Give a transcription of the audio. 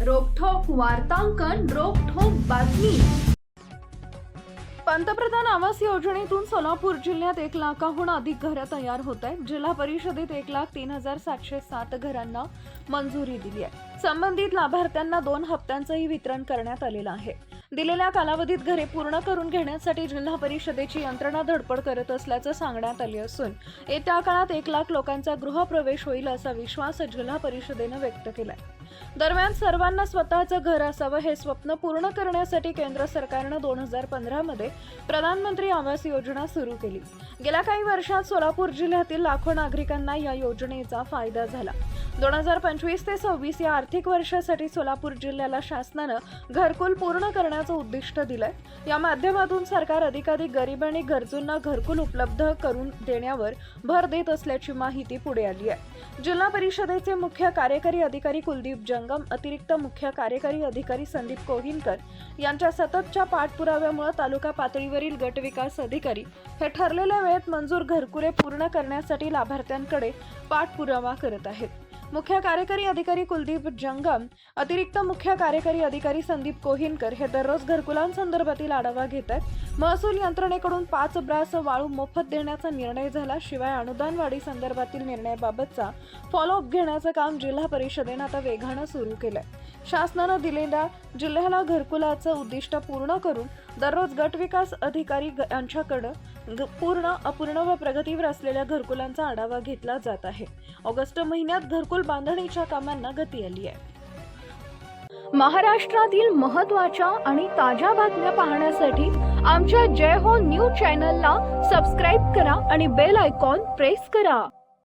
वार्तांकन रोखोक बातमी. पंतप्रधान आवास योजनेतून सोलापूर जिल्ह्यात एक लाखाहून अधिक घरं तयार होत आहेत. जिल्हा परिषदेत एक लाख तीन हजार सातशे सात घरांना मंजुरी दिली आहे. संबंधित लाभार्थ्यांना दोन हप्त्यांचंही वितरण करण्यात आलेलं आहे. दिलेल्या कालावधीत घरे पूर्ण करून घेण्यासाठी जिल्हा परिषदेची यंत्रणा धडपड करत असल्याचं सांगण्यात आले असून येत्या काळात एक लाख लोकांचा गृहप्रवेश होईल असा विश्वास जिल्हा परिषदेनं व्यक्त केलाय. दरम्यान सर्वांना स्वतःचं घर असावं हे स्वप्न पूर्ण करण्यासाठी केंद्र सरकारनं दोन हजार पंधरामध्ये प्रधानमंत्री आवास योजना सुरू केली. गेल्या काही वर्षात सोलापूर जिल्ह्यातील लाखो नागरिकांना या योजनेचा फायदा झाला. दोन हजार पंचवीस ते सव्वीस या आर्थिक वर्षासाठी सोलापूर जिल्ह्याला शासनानं घरकुल पूर्ण करण्याचं उद्दिष्ट दिलंय. या माध्यमातून सरकार अधिकाधिक गरीब आणि गरजूंना घरकुल उपलब्ध करून देण्यावर भर देत असल्याची माहिती पुढे आली आहे. जिल्हा परिषदेचे मुख्य कार्यकारी अधिकारी कुलदीप जंगम अतिरिक्त मुख्य कार्यकारी अधिकारी संदीप कोहिनकर यांच्या सततच्या पाठपुराव्यामुळे तालुका पातळीवरील गटविकास अधिकारी हे ठरलेल्या वेळेत मंजूर घरकुले पूर्ण करण्यासाठी लाभार्थ्यांकडे पाठपुरावा करत आहेत. मुख्य कार्यकारी अधिकारी कुलदीप जंगम अतिरिक्त मुख्य कार्यकारी अधिकारी संदीप कोहिनकर हे दररोज घरकुलांसंदर्भातील आढावा घेत आहेत. महसूल यंत्रणेकडून पाच ब्रास वाळू मोफत देण्याचा निर्णय झाला शिवाय अनुदान वाढी संदर्भातील निर्णयाबाबतचा फॉलोअप घेण्याचं काम जिल्हा परिषदेनं आता वेगानं सुरू केलंय. शासनानं दिलेल्या जिल्ह्याला घरकुलाचं उद्दिष्ट पूर्ण करून दररोज गट विकास अधिकारी ग- यांच्याकडं पूर्ण अपूर्ण व प्रगतीवर असलेल्या घरकुलांचा आढावा घेतला जात आहे. ऑगस्ट महिन्यात घरकुल बांधणीच्या कामांना गती आली आहे. महाराष्ट्रातील महत्त्वाच्या आणि ताज्या बातम्या पाहण्यासाठी आमच्या जय हो न्यूज चॅनलला सबस्क्राईब करा आणि बेल आयकॉन प्रेस करा.